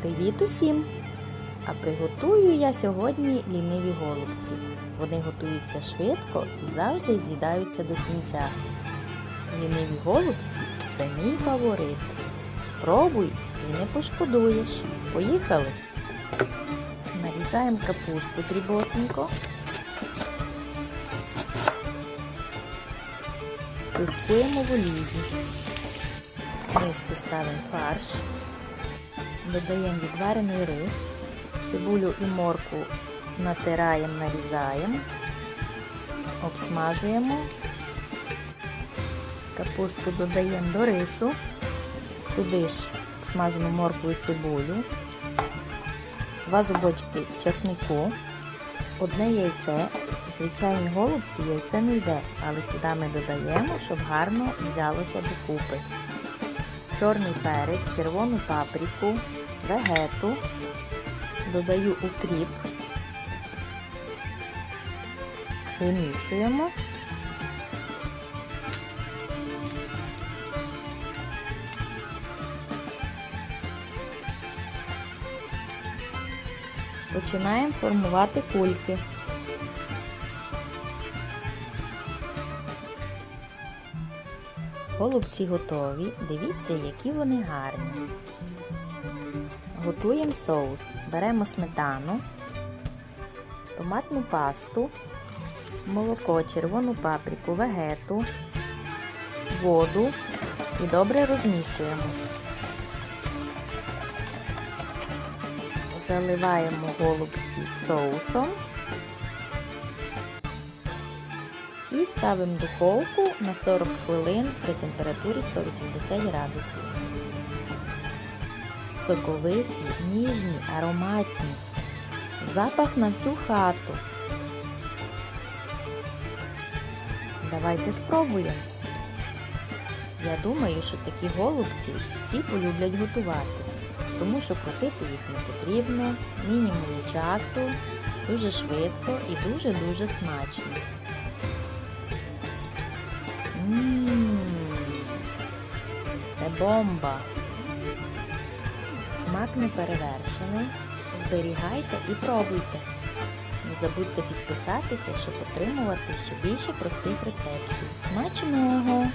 Привіт усім! А приготую я сьогодні ліниві голубці. Вони готуються швидко і завжди з'їдаються до кінця. Ліниві голубці це мій фаворит. Спробуй і не пошкодуєш. Поїхали! Нарізаємо капусту дрібосенько. Тушкуємо в олії. Миску ставимо фарш. Додаємо відварений рис, цибулю і морку натираємо, нарізаємо, обсмажуємо, капусту додаємо до рису, туди ж смажену моркву і цибулю, два зубочки часнику, одне яйце. Звичайні голубці яйце не йде, але сюди ми додаємо, щоб гарно взялося докупи чорний перець, червону паприку, вегету, додаю укріп, вимішуємо. Починаємо формувати кульки. Голубці готові. Дивіться, які вони гарні. Готуємо соус. Беремо сметану, томатну пасту, молоко, червону паприку, вегету, воду і добре розмішуємо. Заливаємо голубці соусом. І ставимо в духовку на 40 хвилин при температурі 180 градусів. Соковиті, ніжні, ароматні. Запах на всю хату. Давайте спробуємо. Я думаю, що такі голубці всі полюблять готувати, тому що крутити їх не потрібно, мінімум часу, дуже швидко і дуже-дуже смачно. Ммм, це бомба. Смак не перевершений. Зберігайте і пробуйте. Не забудьте підписатися, щоб отримувати ще більше простих рецептів. Смачного!